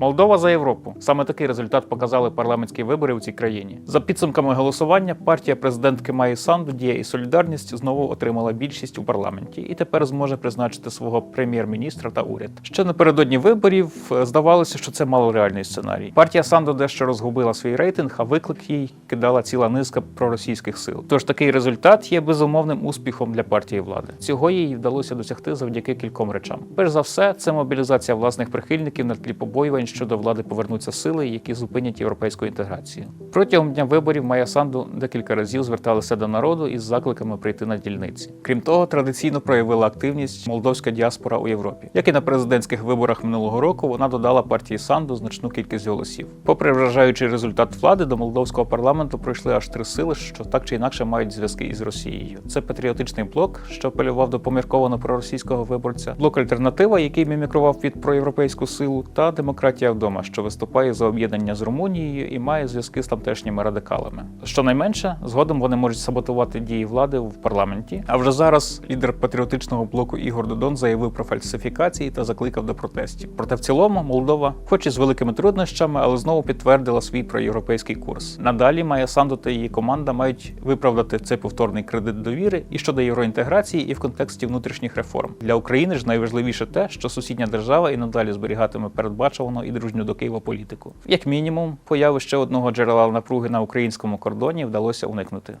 Молдова за Європу. Саме такий результат показали парламентські вибори у цій країні. За підсумками голосування, партія президентки Майї Санду Дія і Солідарність знову отримала більшість у парламенті і тепер зможе призначити свого прем'єр-міністра та уряд. Ще напередодні виборів е, здавалося, що це малореальний сценарій. Партія Санду дещо розгубила свій рейтинг, а виклик їй кидала ціла низка проросійських сил. Тож такий результат є безумовним успіхом для партії влади. Цього їй вдалося досягти завдяки кільком речам. Перш за все, це мобілізація власних прихильників на тлі побоювань щодо влади повернуться сили, які зупинять європейську інтеграцію. Протягом дня виборів Майя Санду декілька разів зверталася до народу із закликами прийти на дільниці. Крім того, традиційно проявила активність молдовська діаспора у Європі. Як і на президентських виборах минулого року, вона додала партії Санду значну кількість голосів. Попри вражаючий результат влади, до молдовського парламенту пройшли аж три сили, що так чи інакше мають зв'язки із Росією. Це патріотичний блок, що апелював до помірковано проросійського виборця, блок альтернатива, який мімікрував під проєвропейську силу, та демократія вдома, що виступає за об'єднання з Румунією і має зв'язки з тамтешніми радикалами. Щонайменше, згодом вони можуть саботувати дії влади в парламенті. А вже зараз лідер патріотичного блоку Ігор Додон заявив про фальсифікації та закликав до протестів. Проте в цілому Молдова, хоч і з великими труднощами, але знову підтвердила свій проєвропейський курс. Надалі Майя Санду та її команда мають виправдати цей повторний кредит довіри і щодо євроінтеграції, і в контексті внутрішніх реформ. Для України ж найважливіше те, що сусідня держава і надалі зберігатиме передбачувану і дружню до Києва політику. Як мінімум, появи ще одного джерела напруги на українському кордоні вдалося уникнути.